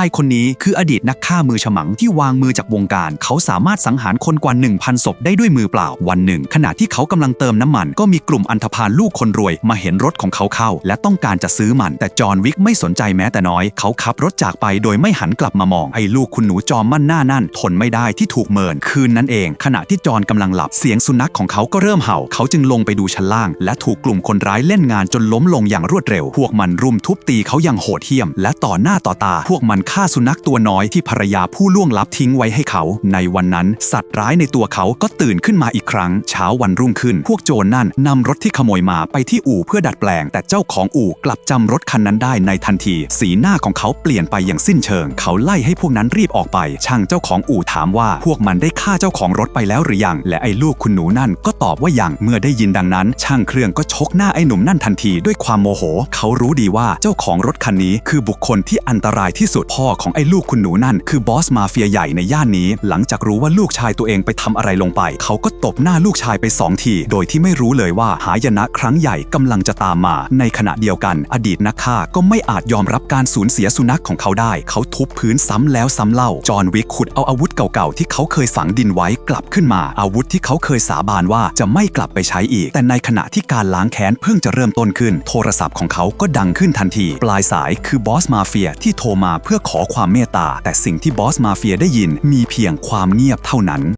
ายคนนี้คืออดีตนักฆ่ามือฉมังที่วางมือจากวงการ เขาสามารถสังหารคนกว่า 1,000 ศพได้ด้วยมือเปล่า วันหนึ่ง ขณะที่เขากำลังเติมน้ำมัน ก็มีกลุ่มอันธพาลลูกคนรวย มาเห็นรถของเขาเข้า และต้องการจะซื้อมัน แต่จอห์นวิกไม่สนใจแม้แต่น้อย เขาขับรถจากไปโดยไม่หันกลับมามองไอ้ลูกคุณหนูจอมมั่นหน้านั่นทนไม่ได้ที่ถูกเมินคืนนั้นเอง ขณะที่จอห์นกำลังหลับเสียงสุนัขของเขาก็เริ่มเห่า เขาจึงลงไปดูชั้นล่าง และถูกกลุ่มคนร้ายเล่นงานจนล้มลงอย่างรวดเร็ว พวกมันรุมทุบตีเขาอย่างโหดเหี้ยม และต่อหน้าต่อตา พวกมันฆ่าสุนัขตัวน้อยที่ภรรยาผู้ล่วงลับทิ้งไว้ให้เขา ในวันนั้น สัตว์ร้ายในตัวเขาก็ตื่นขึ้นมาอีกครั้ง เช้าวันรุ่งขึ้น พวกโจรนั่นนำรถที่ขโมยมาไปที่อู่เพื่อดัดแปลง แต่เจ้าของอู่กลับจำรถคันนั้นได้ในทันที สีหน้าของเขาเปลี่ยนไปอย่างสิ้นเชิง เขาไล่ให้พวกนั้นรีบออกไป ช่างเจ้าของอู่ถามว่า พวกมันได้ฆ่าเจ้าของรถไปแล้วหรือยัง และไอ้ลูกคุณหนูนั่นก็ตอบว่ายังเมื่อได้ยินดังนั้น ช่างเครื่องก็ชกหน้าไอ้หนุ่มนั่นทันทีด้วยความโมโห เขารู้ดีว่าเจ้าของรถคันนี้คือบุคคลที่อันตรายที่สุดพ่อของไอ้ลูกคุณหนูนั่นคือบอสมาเฟียใหญ่ในย่านนี้ หลังจากรู้ว่าลูกชายตัวเองไปทำอะไรลงไป เขาก็ตบหน้าลูกชายไปสองที โดยที่ไม่รู้เลยว่าหายนะครั้งใหญ่กำลังจะตามมา ในขณะเดียวกัน อดีตนักฆ่าก็ไม่อาจยอมรับการสูญเสียสุนัขของเขาได้ เขาทุบพื้นซ้ำแล้วซ้ำเล่า จอห์นวิกขุดเอาอาวุธเก่าๆที่เขาเคยฝังดินไว้กลับขึ้นมา อาวุธที่เขาเคยสาบานว่าจะไม่กลับไปใช้อีก แต่ในขณะที่การล้างแค้นเพิ่งจะเริ่มต้นขึ้น โทรศัพท์ของเขาก็ดังขึ้นทันที ปลายสายคือบอสมาเฟียที่โทรมาเพื่อขอความเมตตา แต่สิ่งที่บอสมาเฟียได้ยินมีเพียงความเงียบเท่านั้น